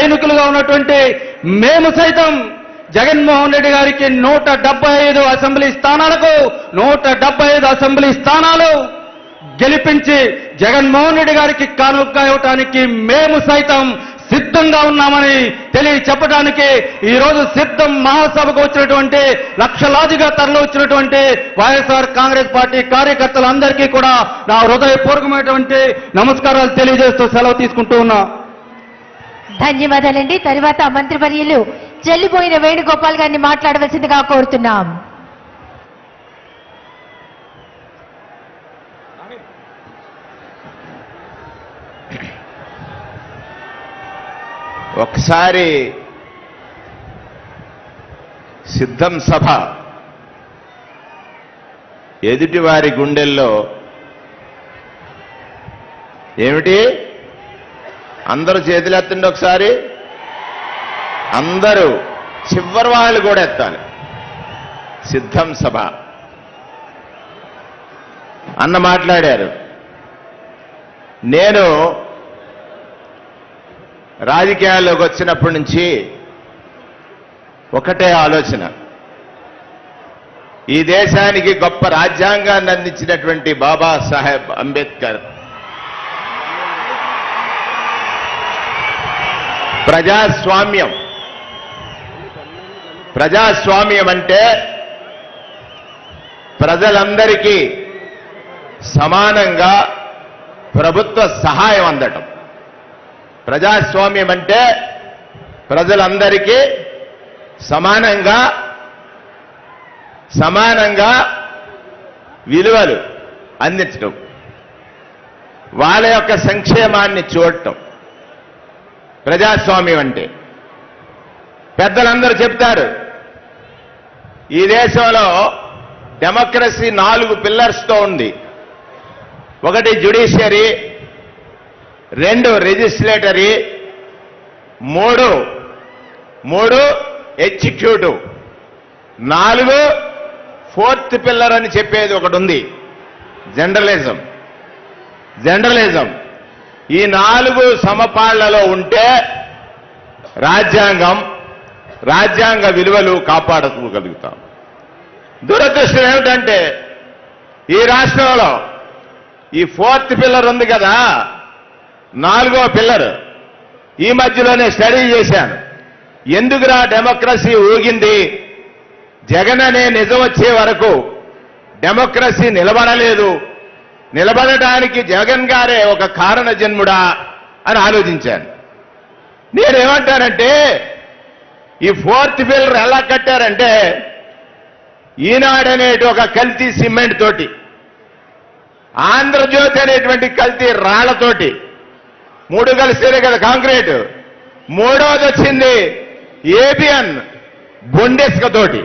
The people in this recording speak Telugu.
సైనికులుగా ఉన్నటువంటి మేము సైతం జగన్మోహన్ రెడ్డి గారికి నూట ఐదు అసెంబ్లీ స్థానాలకు నూట ఐదు అసెంబ్లీ స్థానాలు గెలిపించి జగన్మోహన్ రెడ్డి గారికి కానుక ఇవ్వటానికి మేము సైతం సిద్ధంగా ఉన్నామని తెలియ చెప్పడానికి ఈ రోజు సిద్ధం మహాసభకు వచ్చినటువంటి లక్షలాదిగా తరలి వచ్చినటువంటి వైఎస్ఆర్ కాంగ్రెస్ పార్టీ కార్యకర్తలందరికీ కూడా నా హృదయపూర్వకమైనటువంటి నమస్కారాలు తెలియజేస్తూ సెలవు తీసుకుంటూ ఉన్నా. ధన్యవాదాలండి. తరువాత మంత్రివర్యులు చెల్లిపోయిన వేణుగోపాల్ గారిని మాట్లాడవలసిందిగా కోరుతున్నాం. ఒకసారి సిద్ధం సభ ఎదుటివారి గుండెల్లో ఏమిటి? అందరూ చేతులు ఎత్తండి ఒకసారి. అందరూ చివరి వాళ్ళు కూడా ఎత్తాలి. సిద్ధం సభ. అన్న మాట్లాడారు. నేను రాజకీయాల్లోకి వచ్చినప్పటి నుంచి ఒకటే ఆలోచన. ఈ దేశానికి గొప్ప రాజ్యాంగాన్ని అందించినటువంటి బాబా సాహెబ్ అంబేద్కర్. ప్రజాస్వామ్యం. ప్రజాస్వామ్యం అంటే ప్రజలందరికీ సమానంగా ప్రభుత్వ సహాయం అందటం. ప్రజాస్వామ్యం అంటే ప్రజలందరికీ సమానంగా సమానంగా విలువలు అందించడం వాళ్ళ యొక్క సంక్షేమాన్ని చూడటం. ప్రజాస్వామ్యం అంటే. పెద్దలందరూ చెప్తారు ఈ దేశంలో డెమోక్రసీ నాలుగు పిల్లర్స్తో ఉంది. ఒకటి జ్యుడిషియరీ రెండు రిజిస్లేటరీ మూడు మూడు ఎగ్జిక్యూటివ్ నాలుగు ఫోర్త్ పిల్లర్ అని చెప్పేది ఒకటి ఉంది. జనరలిజం. జనరలిజం. ఈ నాలుగు సమపాళ్ళలో ఉంటే రాజ్యాంగం రాజ్యాంగ విలువలు కాపాడుకోగలుగుతాం. దురదృష్టం ఏమిటంటే ఈ రాష్ట్రంలో ఈ ఫోర్త్ పిల్లర్ ఉంది కదా నాలుగో పిల్లర్. ఈ మధ్యలోనే స్టడీ చేశాను. ఎందుకురా డెమోక్రసీ ఊగింది? జగన్ అనే నిజం వచ్చే వరకు డెమోక్రసీ నిలబడలేదు. నిలబడటానికి జగన్ గారే ఒక కారణ జన్ముడా అని ఆలోచించాను. నేనేమంటానంటే ఈ ఫోర్త్ పిల్లర్ ఎలా కట్టారంటే ఈనాడనేటి ఒక కల్తీ సిమెంట్ తోటి ఆంధ్రజ్యోతి అనేటువంటి కల్తీ రాళ్ళతోటి మూడు కలిస్తేనే కదా కాంక్రీట్ మూడవది వచ్చింది ఏబిఎన్ బొండెస్క తోటి.